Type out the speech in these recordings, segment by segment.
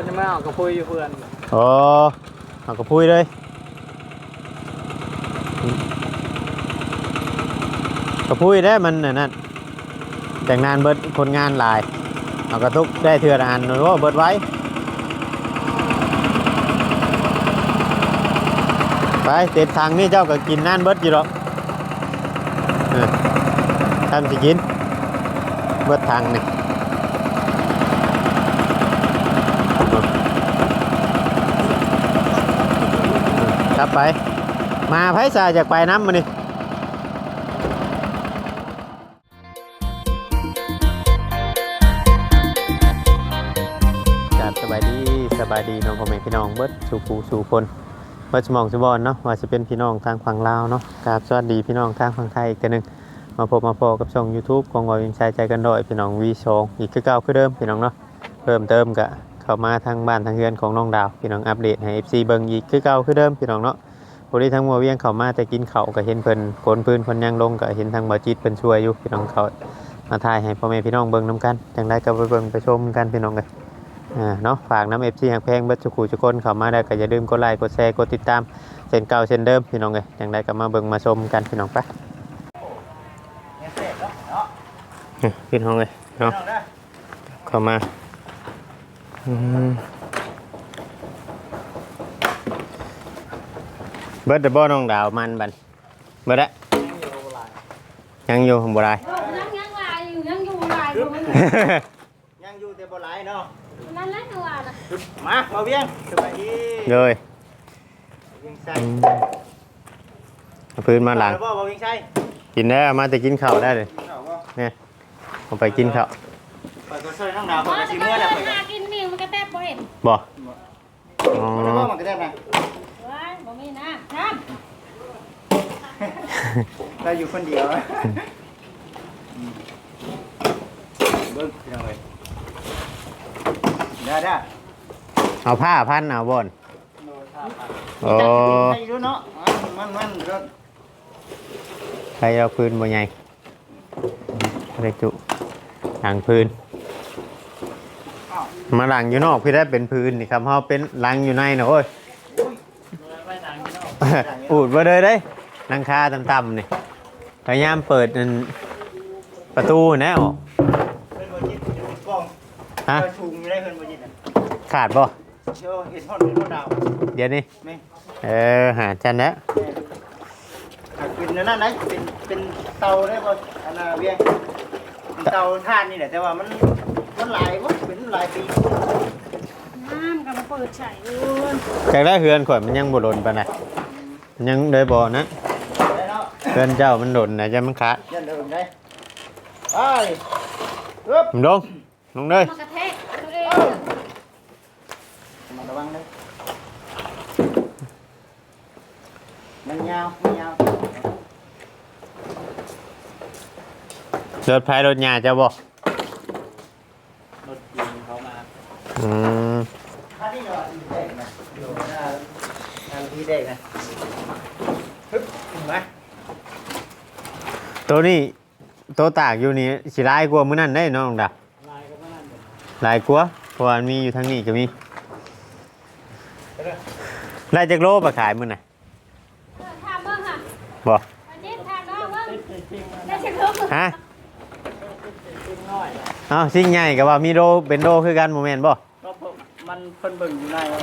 พิ่นจะมาเอากระพุ้ยอยู่เพื่อนโอ้เอากระพุ้ยเลยกระพุ้ยได้มันน่ะนั่นแต่งงานเบิดคนงานหลาย เอากระทุกได้เทือละอันหรือว่าเบิดไว้ ไปเต็ดทางนี่เจ้าก็กินนั่นเบิดอยู่หรอกท่านสิกิน เบิดทางนี่ครับ ไป มาไพศาลจากไปน้ำมานี่จัดสบายดีสบายดีน้องพ่อแม่พี่น้องเบิดสู่ผู้สู่คนเบิดสมองสมบอนเนาะว่าจะเป็นพี่น้องทางฝั่งลาวเนาะกราบสวัสดีพี่น้องทางฝั่งไทยอีกเทื่อหนึงมาพบมาพอกับช่อง YouTube ของวาวินชายใจกันด้อยพี่น้องวีชองอีกคือเก่าคือเดิมพี่น้องเนาะเพิ่มเติมกะ เข้ามาทางบ้านทางเรือนของน้องดาวพี่น้องอัปเดตให้ FC เบิ่งอีกคือเก่าคือเดิมพี่น้องเนาะพอดีทั้งมัวเวียงเขามาแต่กินเขาวก็เห็นเพิ่นโกนพื้นเพิ่นยังลงก็เห็นทางบ่จิตเพิ่นช่วยอยู่พี่น้องเขามาถ่ายให้พ่อแม่พี่น้องเบิ่งนํกันจังไดก็ไปเบิ่งไปชมกันพี่น้องเอ้ยอ่าเนาะฝากน้ำ FC หักแพงเบิดจุกขู่จุกคนเข้ามาได้ก็อย่าลืมกดไลค์กดแชร์กดติดตามเช่นเก่าเช่นเดิมพี่น้องเอ้ยจังไดก็มาเบิ่งมาชมกันพี่น้องไปพี่น้องเอ้ยเนาะเข้ามาอืม เบิดเดบ่น้องดาวมันบันเบิดละยังอยู่บ่ได้ ยังยังลายอยู่ยังอยู่ลายอยู่มันยังอยู่แต่บ่หลายเนาะนั่นแหละตัวน่ะมามาเวียงสบายดีเลยเวียงใส่อืมเอาพื้นมาหลังบ่บ่เวียงใส่กินได้เอามาแต่กินข้าวได้เลยเอาบ่เนี่ยเอาไปกินข้าวไปก็ช่วยน้องดาวพเพิ่อนก็จะสิมาเมื่อแล้วเดิเพิ่ นนหากินนี่มันก็แทบบ่เห็นบ่อ๋อมันก็มันก็ได้นะว้ายบ่มีนะน้เราอยู่คนเดียวเบิ่งพี่น้องเอ้ยได้ได้เอาผ้าพันเอาบนโอ้ให้ดูเนาะมันมันก็ใครเอาพื้นบ่ใหญ่เล็กจุหลังพื้น มาหลังอยู่นอกพี่ได้เป็นพื้นนี่ครับเขาเป็นหลังอยู่ในนะโอ้ยอูดมาเลยได้นังคาต่ำๆนี่พยายามเปิดอันประตูแน่ออกเพิ่นบ่จิตอยู่กล้องฮะเพิ่นชุงอยู่ได้เพิ่นบ่จิตน่ะขาดบ่เดี๋ยวเฮ็ดฮอดเฮ็ดฮอดดาวเดี๋ยวนี้แม่เออหาจันแล้วหากเป็นนั่นนะเป็นเป็นเตาได้ป่ะอันน่ะเวียงเป็นเตาถ่านนี่แหละแต่ว่ามัน มันหลายมั้เป็นหลายปีำน้ำก็มาเปิดใส่อยู่จากได้เฮือนข่อยมันยังบ่หล่นปานใดมันยังได้บ่นะได้เนาะเฮือนเจ้ามันหล่นนะจะมันขาดยันเดิมได้ไปอึ๊บมันลงลงเลยมันกระแทกดูดิมาระวังเลยมันยาวมันยาวรถไฟรถยาเจ้าบ่ รถยิงเขามา อืมท่านี่เหรออีเด็กนะอยู่หน้าทางที่เด็กนะฮึบถึงไหมตัวนี้ตัวตากอยู่นี่สิหลายกว่ามื้อนั้นได้น้องดาลายก็ไม่นั่นเลยหลายกว่าเพราะว่ามีอยู่ทางนี้ก็มีได้จักโลไปขายมื้อน่ะเออทำเบิ่งค่ะบ่อันนี้ทำเบิ่งเบิ่งจริงๆได้สักครึ่งฮะจริงน้อย เอ้าสิ่งใหญ่ก็ว่ามีโลเป็นโลคือกันบ่แม่นบ่ก็เพิ่น มันเพิ่นเบิ่งอยู่ในว่า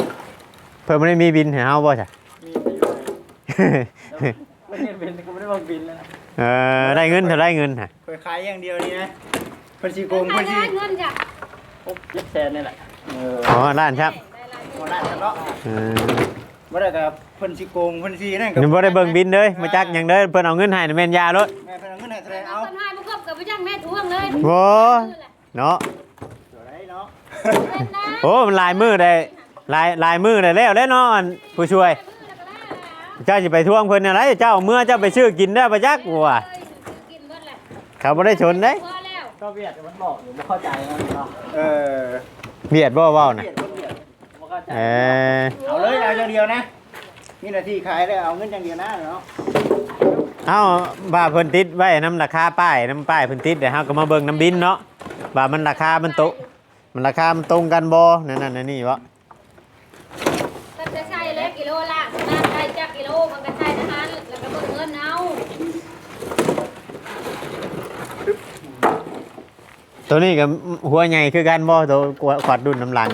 เพิ่นบ่ได้มีบินให้เฮาบ่จ้ะ มีไปอยู่ในไม่ได้บินก็ไม่ได้บอกบินแล้วนะเออได้เงินเท่าได้เงินฮะไปขายอย่างเดียวนี่นะเพิ่นสิโกงใครเพิ่นสิได้เงินจ้ะพบเจ็ดแสนนี่แหละเอออ๋อร้านครับบ่ได้กันเนาะเออบ่ได้กับเพิ่นสิโกงเพิ่นสินั่นนี่บ่ได้เบิ่งบินเลยมาจักหยังเด้อเพิ่นเอาเงินให้น่ะแม่นยารถ แม่เพิ่นเอาเงินให้เท่าไหร่เอาเอา คนให้มันก็กับไปจ้างแม่ทวงเลยโว้ เนาะ โอ้มันลายมือได้ลายลายมือได้แล้วแล้วเนาะอันผู้ช่วย เจ้าสิไปทวงเพิ่นอะไรเจ้าเอาเมื่อเจ้าไปซื้อกินได้บ่จักว่ากินเบิดแหละเขาบ่ได้ชนเด้พอแล้วก็เวียดมันบอกอยู่บ่เข้าใจเนาะเออเบียดบ่เว้าน่ะเวียดคนเวียดบ่เข้าใจเออเอาเลยเอาอย่างเดียวนะมีหน้าที่ขายได้เอาเงินอย่างเดียวนะเนาะเอ้าว่าเพิ่นติดไว้นํราคาป้ายนํป้ายเพิ่นติดเดี๋ยวเฮาก็มาเบิ่งน้ำบินเนาะว่ามันราคามันตก มันราคามันตรงกันบ่นั่นนั่นนนนี่วะก็จะใช้เล็กกิโลละน้ำใช้จักกิโลมันก็ใช้นะคะแล้วก็เบิ่งเงินเอาตัวนี้กับหัวใหญ่คือกันบ่ตัวขวดดุนน้ำลัง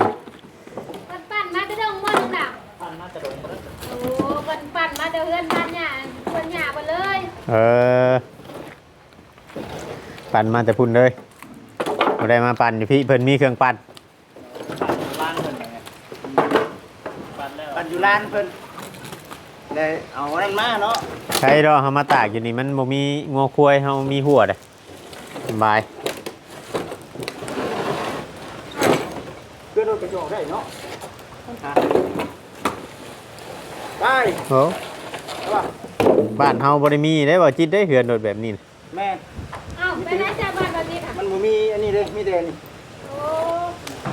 ปั่นปั่นมาจะดงว่าลุงดาปั่นมาจะโดนบ่ได้โอ้ปั่นปั่นมาเดี๋ยวเฮือนบ้านหญ้าเฮือนหญ้าไปเลย เออ ปั่นมาแต่พุ่นเลย บ่ได้มาปั่นอยู่พี่เพิ่นมีเครื่องปั่นปั่นร้านเพิ่นไงปั่นแล้วปั่นอยู่ร้านเพิ่นเลยเอาอันนั้นมาเนาะใช้ดอกเฮามาตากอยู่นี่มันบ่มีงัวควายเฮามีหัวเด้สบายเพื่อนรถกระจกได้เนาะฮะได้โอ้ว่าบ้านเฮาบ่ได้มีได้บ่จิตได้เหือนโดดแบบนี้น่ะแม่เอ้าไปไหนจ้าบ้านแบบนี้ค่ะ มันบ่มีอันนี้เลยมีแต่นี่โอ้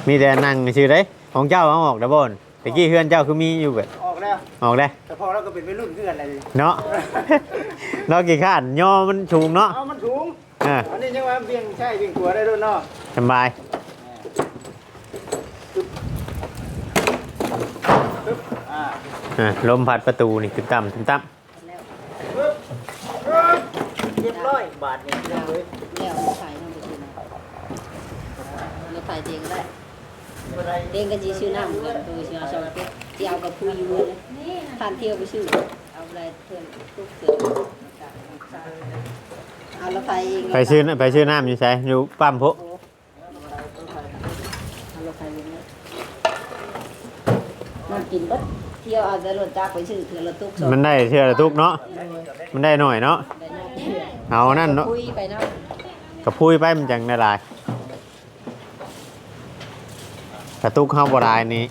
มีแต่นั่งซื่อเด้ของเจ้าเอาออกได้บ่นตะกี้เฮือนเจ้าคือมีอยู่แบบออกแล้ว ออกได้แต่พอเราก็เป็นวัยรุ่นขึ้นอะไรเลยเนาะเนาะกี่ข้านย่อมันสูงเนาะเอามันสูงอ่าอันนี้ยังว่าเบี่ยงใช่เบี่ยงขัวได้ด้วยเนาะสบายปึ๊บอ่าอ่าลมพัดประตูนี่ขึ้นต่ำขึ้นต่ปึ๊บปึ๊บเรียบร้อยบาทนี่เรียบเลยแล้วไม่ไฟน้ำไปซื้อน้ำไม่ไฟเตียงก็ได้บ่ได้เตียงก็จีซื้อน้ำกันตัวซื้อเอาสองเป็ดที่เอากับผู้อยู่เลยนี่นะผ่านเที่ยวไปซื้อเอาอะไรเพื่อนทุกเสือเอาแล้วไฟเองำไปชื่อไปชื่อน้ำอยู่ใช่อยู่ปั๊มพุเอาแล้วไฟเองเลยน้ำกินเบัดเที่ยวเอาแต่รถจักรไปซื้อเถื่อรถตุ๊กสองมันได้เชื่อละทุกเนาะมันได้หน่อยเนาะได้น้ำเถื่อเอานั่นเนาะคุยไปน้กระพุ้ยไปมันจังได้หลาย กระตุกเข้าบ่ได้นี้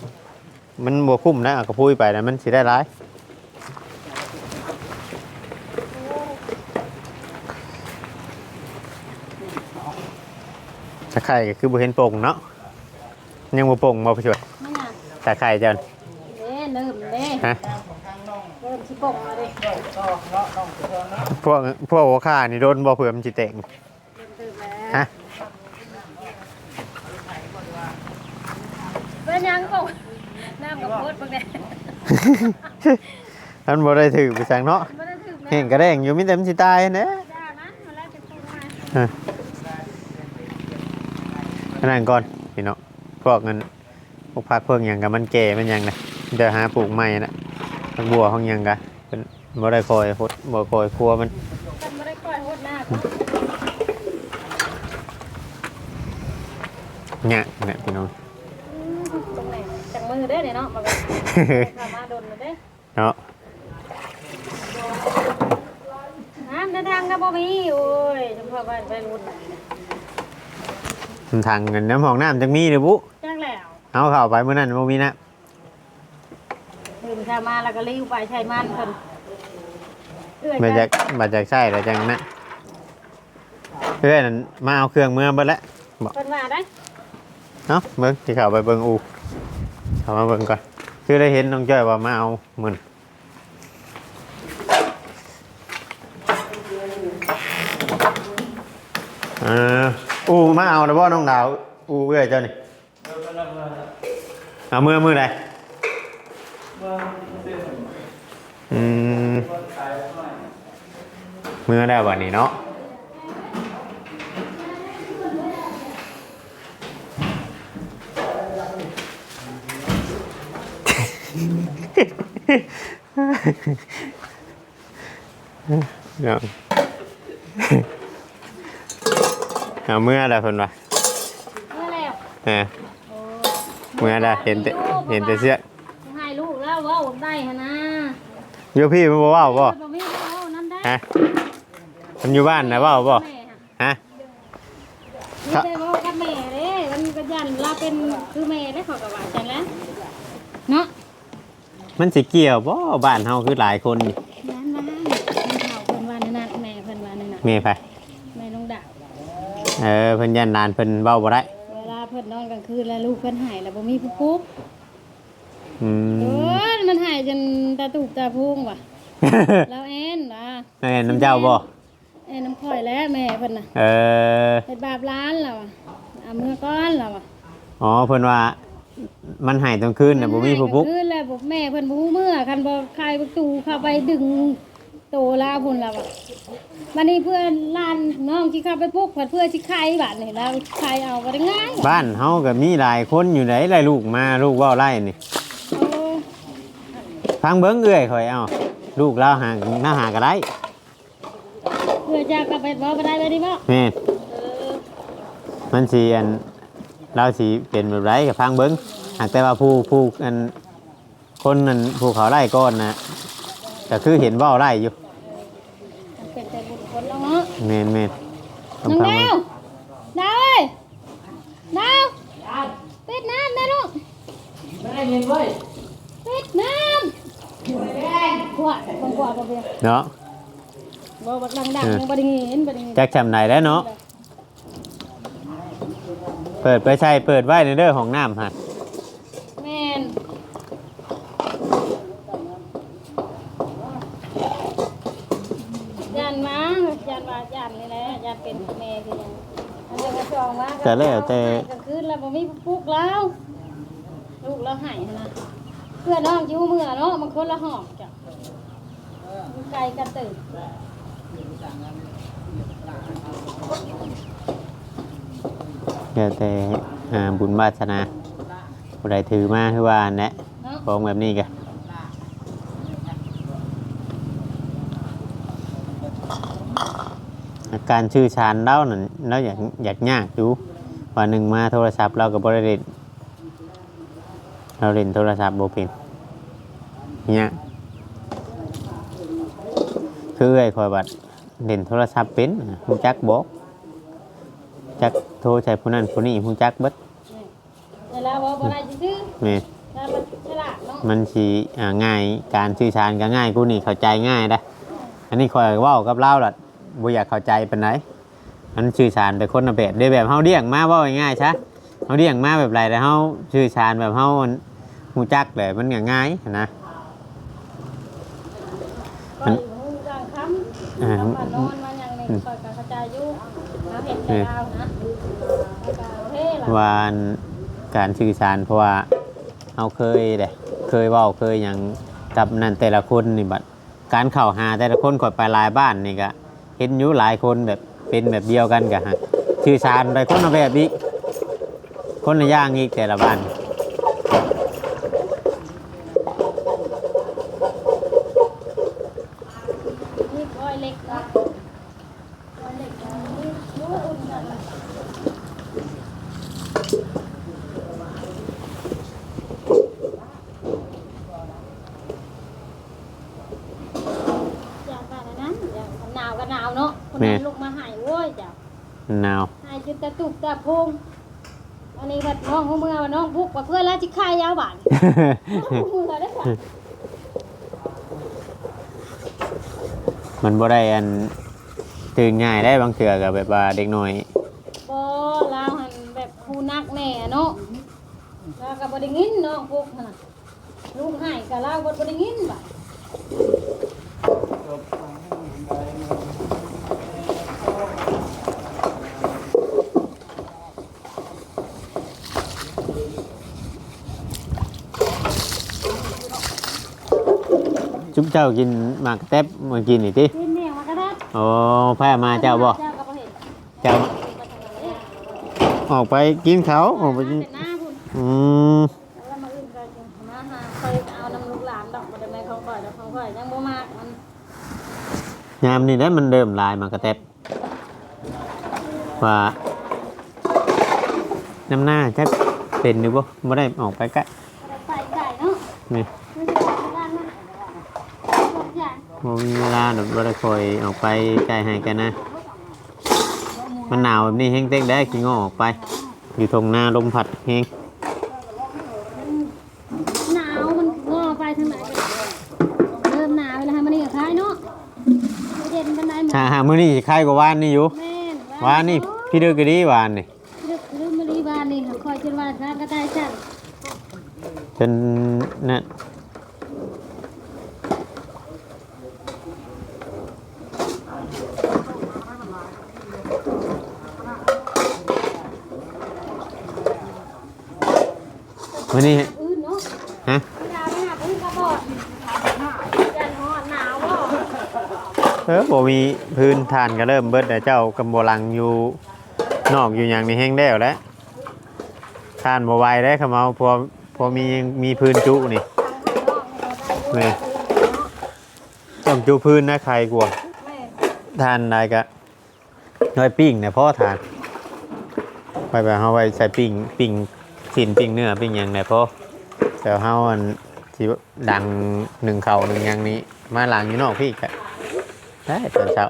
มันบ่คุ้มนะเอากระพุ้ยไปนะมันสิได้หลายตะไคร่ก็คือบ่เห็นโป่งเนาะยังบ่โป่งบ่ไปช่วยมันน่ะตะไคร่เจ้าเด้เริ่มเด้ฮะเริ่มสิปกมาเด้ต่อเนาะน้องเถื่อนเนาะพวกพวกหัวข้านี่โดนบ่เผื่อมันจิเตง เริ่มตื่นแล้ว ฮะ เป็น ยังปกน้ำกับโพดเบิ่งเด้ท่านบ่ได้ถือไปสั่งเนาะบ่ได้ถึงแม่เห็นกระแดงอยู่มีแต่มันสิตายนะจ้านะมาแล้วจะปกมาขนาดก่อนพี่เนาะพวกเงินพวกพักเพิ่งหยังกับมันแก่มันหยังนะเดี๋ยวหาปลูกใหม่นะพักบัวห้องหยังกะเป็นบ่ได้คอยพดบ่คอยครัวมันกันบ่ได้ก่อยโหดหน้าเนี่ยเนี่ยพี่น้อง ตรงไหนจังมือเด้เนี่ยเนาะ มาแบบข้ามาโดนเลยเด้เนาะน้ำเดินทางก็บ่มีโอ้ยจำพอบ้านไปรุ่นมันทางเงินน้ำห้องน้ำจังมีเด้อบุจังแล้วเอาเข้าไปมื้อนั้นบ่มีนะตื่นข้ามาแล้วก็รีบไปใช้มันเพิ่นเอื้อยมากัจากมาจากใช่แล้วจังนะเพื่อนนั่นมาเอาเครื่องเมื่อเบิดแล้วเพิ่นมาได้ เนาะเบิ่งที่เข้าไปเบิ่งอูเข้ามาเบิ่งก่อน คือได้เห็นน้องจ้อยว่ามาเอาหมื่นอออูมาเอาแล้วบ่น้องดาว อูเอื้อยเจ้านี่เอามือมือใดอืมมือได้วันนี้เนาะ เนาะเอามือได้เพิ่นว่าเมื่อแล้วเออโอ้มือได้เห็นแต่เห็นแต่เสื้อให้ลูกแล้วเว้าได้หั่นนะโยพี่มันบ่เว้าบ่บ่มีเว้านั่นได้ฮะมันอยู่บ้านนะเว้าบ่แม่ค่ะ ฮะ ไม่ได้เว้ากับแม่เด้มันก็ยันเราเป็นคือแม่ได้ขอกับว่าจังแล้วเนาะ มันสิเกี่ยวบ่บ้านเฮาคือหลายคนนี่นั่นว่าเพิ่นเฒ่าเพิ่นว่านั่นน่ะแม่เพิ่นว่านั่นน่ะแม่ไผแม่น้องดาวเออเพิ่นยันนานเพิ่นเว้าบ่ได้เวลาเพิ่นนอนกลางคืนแล้วลูกเพิ่นหายแล้วบ่มีผู้ปุ๊บอืเอม อมันหายจนตาตูบตาพุงว่ะ แล้วแอนว่ะนั่นน้ำเจ้าบ่แอนน้ำข่อยแล้วแม่เพิ่นน่ะเออ เฮ็ดบาปร้านแล้วอะเอามือก้อนแล้วอะอ๋อเพิ่นว่า มันหายตอนคืนน่ะบ่มีผู้ปลุก คือแล้วบอกแม่เพิ่นบ่ฮู้เมื่อคันบ่ใครประตูเข้าไปดึงโตลาพุ่นแล้วอะวันนี้เพื่อนหลานน้องที่เข้าไปปลุกเพิ่นเพื่อสิไข่บาดนี่แล้วไข่เอาก็ได้ง่ายบ้านเฮาก็มีหลายคนอยู่ไหนหลายลูกมาลูกเว้าไล่นี่โอ้ฟังเบิ่งเอื้อยข่อยเอาลูกเราหาหน้าหาก็ได้เพื่อจะกลับไปบ่บ่ได้บ่ดีบ่แม่นเออมันสิอัน เราสิเป็นแบบไรก็ฟังเบิ่งหากแต่ว่าผู้ผู้อันคนนั้นผู้เขาไล่ก้อนน่ะก็คือเห็นเว้าไล่อยู่มันเป็นแต่บุญคนแล้วเนาะแม่นแม่นต้น้องฟัดาเบิ่วดาวเอ้ยดาวปิดน้ำนะลูกไม่ได้เงินเว้ยปิดน้ำขวดบางขวดบ่เพียงเนาะบ่บักดังๆยังบ่ได้เห็นบ่ได้เห็น จักจำไหนแล้วเนาะ เปิดไปใช่เปิดไว้ในเด้อของน้ำฮะแม่นยันมายันว่ายันนี่แหละยันเป็นแม่คือหยังอันนี้ก็จองว่าแต่แล้วแต่ กลางคืนแล้วบ่มีปลุกแล้ว ลูกเราหายนะเพื่อนน้องจิ้วมือเนาะมันคนละหอบจ้ะมันไกลกันตื่น แล้วแต่อ่าบุญวาสนาผู้ใดถือมาคือว่าอันแหละเนาะของแบบนี้กะอาการชื่อชานเล่านั่นเราอยากอยากยากอยู่วันหนึ่งมาโทรศัพท์เรากับบริเวณเราเล่นโทรศัพท์โบเป็นเนี่ยคือไอ้คอยบัดเล่นโทรศัพท์เป็นจักบอก จักโทรใช้ผู้นั้นผู้นี้ฮู้จักเบิดเวลาบอกบ่ได้ซื้อแม่นๆแล้วมันฉลาดเนาะมันสีอ่าง่ายการสื่อสารก็ง่ายกูนี่เข้าใจง่ายได้อันนี้คอยเว่ากับเล่าล่ะบ่อยากเข้าใจปานไหนมันสื่อสารไปคนละแบบได้แบบเฮาเลี้ยงมาเว่าง่ายๆซะเฮาเลี้ยงมาแบบไรแต่เฮาสื่อสารแบบเฮาฮู้จักเลยมันก็ง่ายนะคอยหูกลางค่ำอ่าแล้วก็นอนมาอย่างนี้คอยก็เข้าใจอยู่ เราเห็นแต่เรานะแล้วก็เฮ้ล่ะว่าอันการสื่อสารเพราะว่าเอาเคยเด้เคยเว้าเคยหยังกับนั่นแต่ละคนนี่บัดการเข้าหาแต่ละคนข่อยไปหลายบ้านนี่ก็เห็นอยู่หลายคนแบบเป็นแบบเดียวกันกะฮะสื่อสารไปคนละแบบอีกคนละอย่างอีกแต่ละบ้านคอยเล็กนะคอยเล็กนะนี่รู้อุ่นกันอยากกันนะอยากหนาวก็หนาวเนาะคนนั้นลูกมาหายโว้ยจ้ะ หนาว หายจนตะตุกตะพงอันนี้บัดน้องหัวเมื่อว่าน้องพุกว่าเพื่อนแล้วจิคายยาว บานน้องหัวเมื่อได้อจ้ะมันบ่ได้อันตื่นง่ายได้บางเถื่อกับแบบว่าเด็กน้อยบ่ลาวหันแบบผู้นักแน่เนาะล้วก็บ่ได้ยินเน้องพุกน่ะลุงหายก็ลาวบ่ได้ยินบ่าด จุ๊บ เจ้ากินหมากแทบมากินนี่ติกินแนวมากระดาษโอ้แพ้มาเจ้าบ่เจ้าก็บ่เห็นเจ้าออกไปกินเขาออกไปกินเป็นหน้าพุ่นอืมแล้วมาอื่นก็จะมาหาเคยเอาน้ำลูกหลานดอกบ่ได้แม่ของข่อยดอกของข่อยยังบ่มากมันยามนี่ได้มันเดิมลายหมากระแทบว่าน้ำหน้าจะเป็นหรือบ่บ่ได้ออกไปใกล้ใส่ไก่เนาะนี่มันจะเป็นด้านนั้นทุก อย่างบ่มีเวลาดอกบ่ได้คอยออกไปใกล้ให้กันนะ มันหนาวแบบนี้แห้งเต็กได้กินงอออกไป อยู่ทงนาลมพัดแห้งหนาวมันงอไปทางไหนก็เริ่มหนาวแล้วฮะมันนี่ก็คล้ายเนาะไม่เย็นปานใดหมดหาหามื้อนี้สิคล้ายกว่าว่านนี่อยู่แม่นวานนี่พี่เดือกก็ดีวานนี่ลึกลืมมาลีบานนี่ค่ะคอยจนว่าทางก็ได้จังจนนั่น วันนี้อื่นเนาะฮะเวลาไปหาพื้นกระบอกจันฮอดหนาวบ่เออบ่มีพื้นทานก็เริ่มเบิดแต่เจ้ากำบลังอยู่นอกอยู่อย่างนี้แห้งแล้วแล้วทานบ่ไหวได้ขะเมาพอพอมีมีพื้นจุนี่นี่ต้องจุพื้นนะใครกลัวทานได้ก็น้อยปิ้งเนี่ยพ่อทาน ไปไปเฮาไว้ใส่ปิ้งปิ้ง ชิ้นปิ้งเนื้อปิ้งหยังเนี่ยพ่อแต่เฮาอันที่ดังหนึ่งเข่าหนึ่งหยังนี้ มาหลังอยู่นอกพี่กะได้ตอนเช้า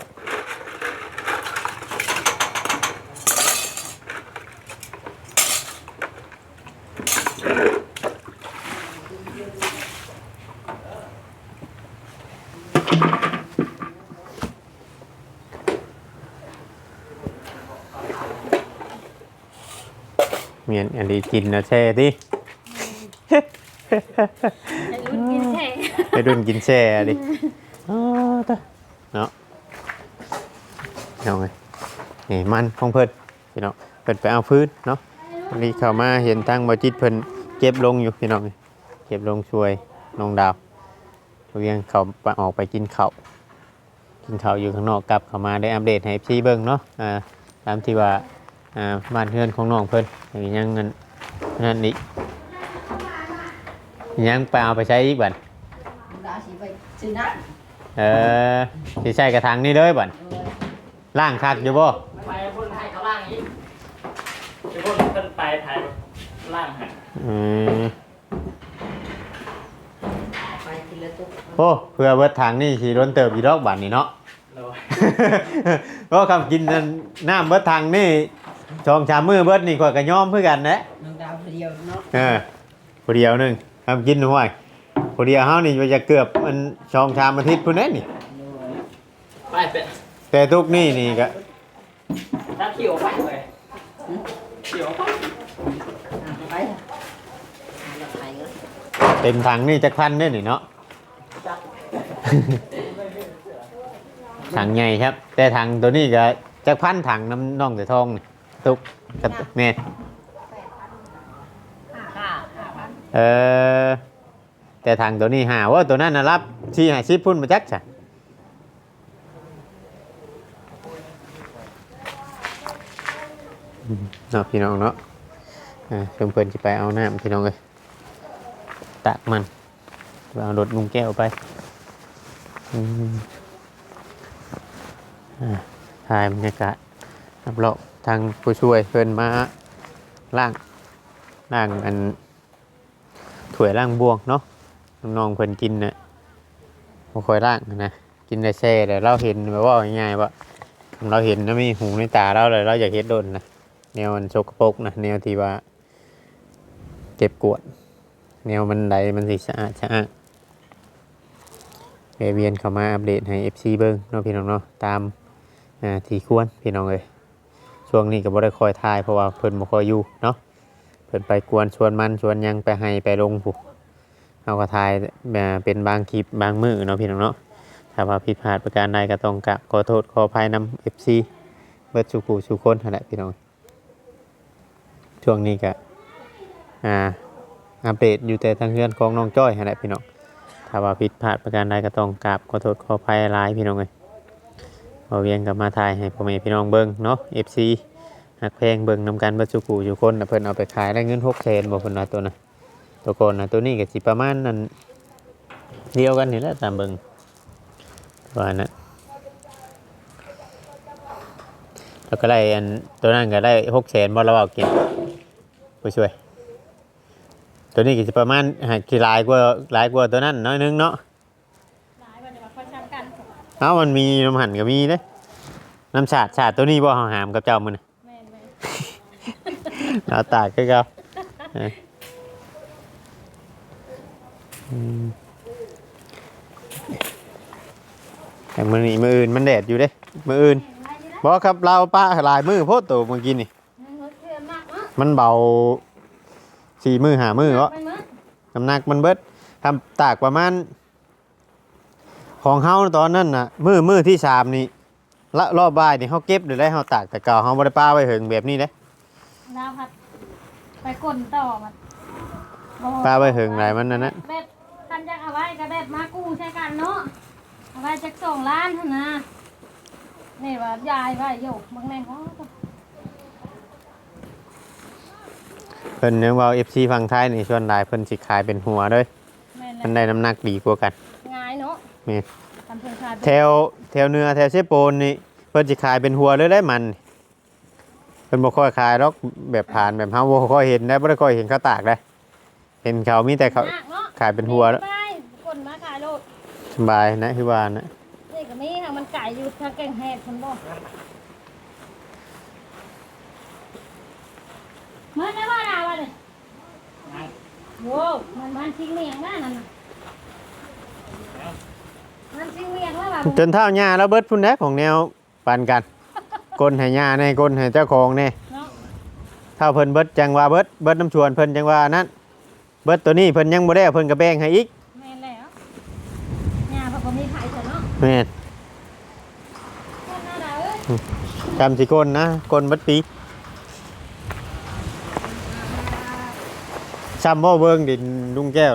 เมียนอันนี้กินนะแช่ดิไอ้รุ่นกินแช่ไปรุ่นกินแช่ดิอ๋อตะเนาะเอาไงนี่มันของเพิ่นพี่น้องเพิ่นไปเอาพื้นเนาะวันนี้เข้ามาเห็นทางบจิตเพิ่นเก็บลงอยู่พี่น้องเก็บลงช่วยน้องดาวเรียงเขาไปออกไปกินข้าวกินข้าวอยู่ข้างนอกกลับเข้ามาได้อัปเดตให้พี่เบิ่งเนาะอ่าตามที่ว่า อ่าบ้านเฮือนของน้องเพิ่นยังเงินนั่นนี่ยังไปเอาไปใช้อีกบัดดาสิไปซื้อน้เออสิใช้กระถางนี่เลยบ่นล่างคักอยู่บ่ไปพ่นไทยเขาล่างอีกไปพ่นต้นปลายไทยล่างฮะอืมำไปทีละตุ๊กโอ้เพื่อเบิดทางนี่สิล้นเติบอีดอกบัดนี่เนาะเราเพราะคำกินนั่นน้ำเบิดทางนี่ ชองชามมือเบิดนี่ข่อยก็ยอมเพื่อกันนะน้องดาวคนเดียวเนาะเออผู้เดียวหนึงคำกินห่วยผู้เดียวเฮานี่จะเกือบมันชองชามอาทิตย์พุ่นแน่นี่ ไปเป็นแต่ทุกนี่นี่ก็ถ้าเขียวไปเลยเขียวไปไปเราไปก็เต็มถังนี่จักพันเด้นี่เนาะ ถังใหญ่ครับ แต่ถังตัวนี้ก็จักพันถังน้ำน่องแต่ทองนี่ ตุกกับเนี่ยค่ะเออแต่ถังตัวนี้หาว่าตัวนั้นนะรับที่หาชิปพุ่นมาจักจ้ะอืมเนาะพี่น้องเนาะอ่าเพิ่นเพิ่นจะไปเอาน้ำพี่น้องเลยตักมันเอารถลุงแก้วไปอืมอ่าถ่ายบรรยากาศรอบๆ ทางผู้ช่วยเพิ่นมาล่างล่างอันถ้วยล่างบวงเนาะน้องเพิ่นกินเนี่ยบ่ค่อยล่างนะกินได้แช่แต่เราเห็นแบบว่าง่ายๆว่าเราเห็นนะมีหูในตาเราเลยเราอยากเฮ็ดโดนนะแนวมันสกปกนะแนวที่ว่าเก็บกวด แนวมันใดมันสิสะอาดสะอาดเวียนเข้ามาอัปเดตให้ FC เบิ่งเนาะพี่น้องเนาะตามอ่าที่ควรพี่น้องเอ้ย ช่วงนี้ก็บ่ได้คอยทายเพราะว่าเพิ่นบ่ค่อยอยู่เนาะเพิ่นไปกวนชวนมันชวนยังไปให้ไปลงผู้เอาก็ทายเป็นบางคลิปบางมือเนาะพี่น้องเนาะถ้าว่าผิดพลาดประการใดก็ต้องกราบขอโทษขออภัยนำ FC เบิดสุขูสุคนนั่นแหละพี่น้องช่วงนี้ก็อ่าอัปเดตอยู่แต่ทางเรือนของน้องจ้อยนั่นแหละพี่น้องถ้าว่าผิดพลาดประการใดก็ต้องกราบขอโทษขออภัยหลายพี่น้องเลย พอเวียงกับมาทายให้พ่อแม่พี่น้องเบิ่งเนาะ FC หักแพงเบิ่งนำกันเบัจุกูอยู่คนน่ะเพิ่นเอาไปขายได้เงินหกแสนบ่เพิ่นว่าตัวน่ะตัวก่อนน่ะตัวนี้ก็สิประมาณนั้นเดียวกันนี่แหละตามเบิ่งว่านะแล้วก็ได้อันตัวนั้นก็ได้หกแสนบ่เราเอากินผู้ช่วย ตัวนี้ก็สิประมาณหากี่หลายกว่าหลายกว่าตัวนั้นน้อยนึงเนาะ หลายวันจะมาค่อยช้ำกัน เอ้ามันมีน้ำหั่นก็มีเด้น้ำชาดชาดตัวนี้บ่เฮาหามกับเจ้ามื้อน่ะแม่นแม่นหน้าตาคือเขาเอ้ยอืมแต่มือนี้มืออื่นมันแดดอยู่เด้มืออื่นบอกครับเราป้าหลายมือโพดตัวเมื่อกี้นี่เพื่อนมากเนาะมันเบาสี่มือหามือวะไปเมื่อน้ำหนักมันเบิดทำตากประมาณ ของเฮาตอนนั้นน่ะมือมือที่สามนี่ละรอบบ่ายนี่เฮาเก็บหรือได้เฮาตากแต่เก่าเฮาบ่ได้ป้าไว้เหิงแบบนี้เด้ดาวพัดไปกลนต่อมันปลาไปหึงหลายมันนั่นนะแบบคันจะเอาไว้ก็แบบมากู้ใช้กันเนาะเอาไว้จักสองล้านเท่านั้นนะนี่ว่ายายไว้อยู่บางแม่เขาก็เพิ่นยังเว่า FC ฝั่งไทยนี่ส่วนหลายเพิ่นสิขายเป็นหัวเด้อแม่นแหมันละได้น้ำหนักดีกว่ากันง่ายเนาะ แม่นทำเพิ่นขายแถวแถวเหนือแถวเชฟโปนนี่เพิ่นสิขายเป็นหัวเลยได้มันเพิ่นบ่ค่อยขายหรอกแบบผ่านแบบเฮาบ่ค่อยเห็นได้บ่ได้ค่อยเห็นเขาตากได้เห็นเขามีแต่เขายากเนาะขายเป็นหัวแล้วไปคนมาขายโลดสบายนะคือว่านะนี่ก็มีค่ะมันไก่อยู่ทางแกงแหดคนบอกมันได้ว่าดาวะเนี่ยโว้มันมันชิงเลียงได้นั่นน่ะ มันชิงเลียงแล้วแบบจนเท่าหญ้าแล้วเบิดพุ่นแน่ของแนวปันกันกลให้หญ้าแน่กลให้เจ้าของแน่เนาะเท่าเพิ่นเบิดจังว่าเบิดเบิดน้ำชวนเพิ่นจังว่านั้นเบิดตัวนี้เพิ่นยังบ่ได้เอาเพิ่นก็แบ่งให้อีกแม่นแล้วยาเพราะบ่มีไข่จ้ะเนาะแม่นคนน่าด่าเอ้ยจำสิกลนะกลเบิดปีซ้ำบ่เบิ่งดินลุงแก้ว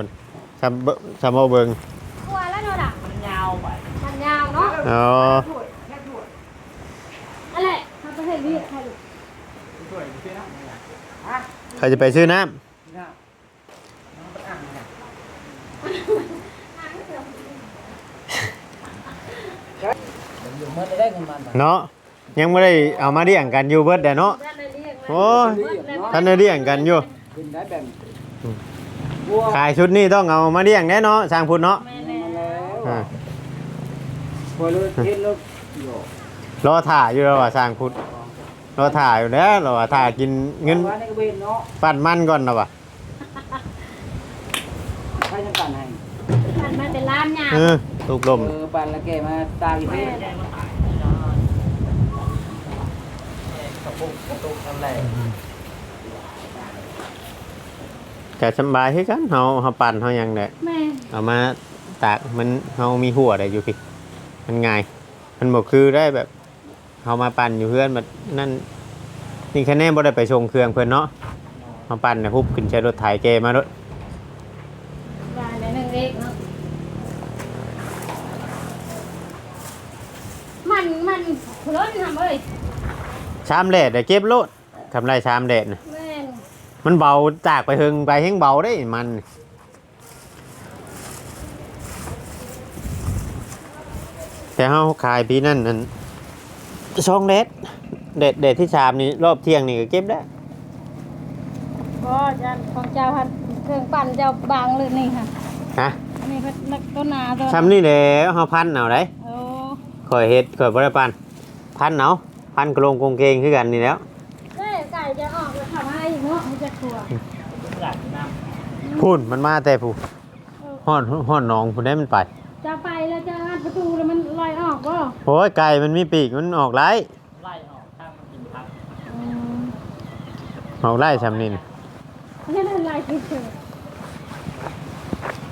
ซ้ำเบิ่งซ้ำบ่เบิ่ง อ๋ออะไรทำไปให้พี่ใครลูกช่วยช่วยนะเขาจะไปซื้อน้ำเนาะยังไม่ได้เอามาเลี้ยงกันอยู่เบิดแต่เนาะโอ้ท่านได้เลี้ยงกันอยู่ขายชุดนี้ต้องเอามาเลี้ยงแน่เนาะสร้างพุทธเนาะ พอเลยเห็นแล้วโยรอถ่ายอยู่แล้วว่าสร้างพุทธรอถ่ายอยู่แล้วเราว่าถ่ายกินเงินว่าในกระเบนเนาะปั้นมันก่อนนะว่ะใครจะกันให้มันมันเป็นร้านยาเออตุกลมเออปันละแกมาตากอีกทีแยกมาขายกระปุกกระตุกนั่นแหละแต่สำบายคือกันเฮาเฮาปั่นเฮาหยังแหละแม่เอามาตากมันเฮามีหัวได้อยู่พี่ มันง่าย มันบ่คือได้แบบเฮามาปั่นอยู่เพื่อนแบบนั่นนี่แค่แน่บ่ได้ไปชงเครื่องเพิ่นเนาะเฮาปั่นเนี่ยฮุบขึ้นใช้รถไถแกมารถได้ในหนึ่งเอกเนาะมันมันเพลินทำเอ้ยชามแดดได้เก็บโลดทำไรชามแดดน่ะแม่นมันเบาจากไปหึงไปแห้งเบาได้มัน แต่เฮาขายปีนั่นนั่นช่องเด็ดเด็ดเด็ดที่ชามนี้รอบเที่ยงนี่ก็เก็บได้ก็จะของเจ้าพันเครื่องปั่นเจ้าบางเลยนี่ค่ะฮะอันนี้เพิ่นนักต้นนาตัวชามนี่แหละเฮาพันเอาได้โอ้ข่อยเฮ็ดข่อยบ่ได้ปันพันเอาพันกระโลงกงเกงคือกันนี่แหล้วเอ้ยไก่จะออกแล้วทำให้เนาะมันจะครัวอยากน้ำพูนมันมาแต่ผู้ฮ้อนฮ้อนหนองผู้ใดมันไปจะไปแล้วจะงัด ประตูแล้วมันลอยออกก็โอ้ยไก่มันมีปีกมันออกไล่ไล่ออกข้างมันกินพักออกไล่ชามนี่น่ะไม่ใช่ลายคิดเฉย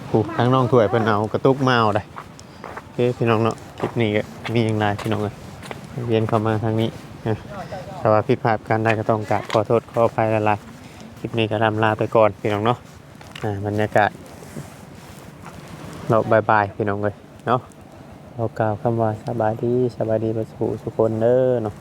ผู้ทั้งน้องถ้วยเพิ่นเอากระตุกมาเอาได้โอเคพี่น้องเนาะคลิปนี้ก็มีอย่างไรพี่น้องเอ้ยเวียนเข้ามาทางนี้นะถ้าว่าผิดพลาดกันได้ก็ต้องกราบขอโทษขออภัยละลายคลิปนี้ก็ลำลาไปก่อนพี่น้องเนาะอ่าบรรยากาศเราบายบายพี่น้องเลยเนาะ เรากล่าวคำว่าสบายดีสบายดีประสูสุคนเด้อเนาะ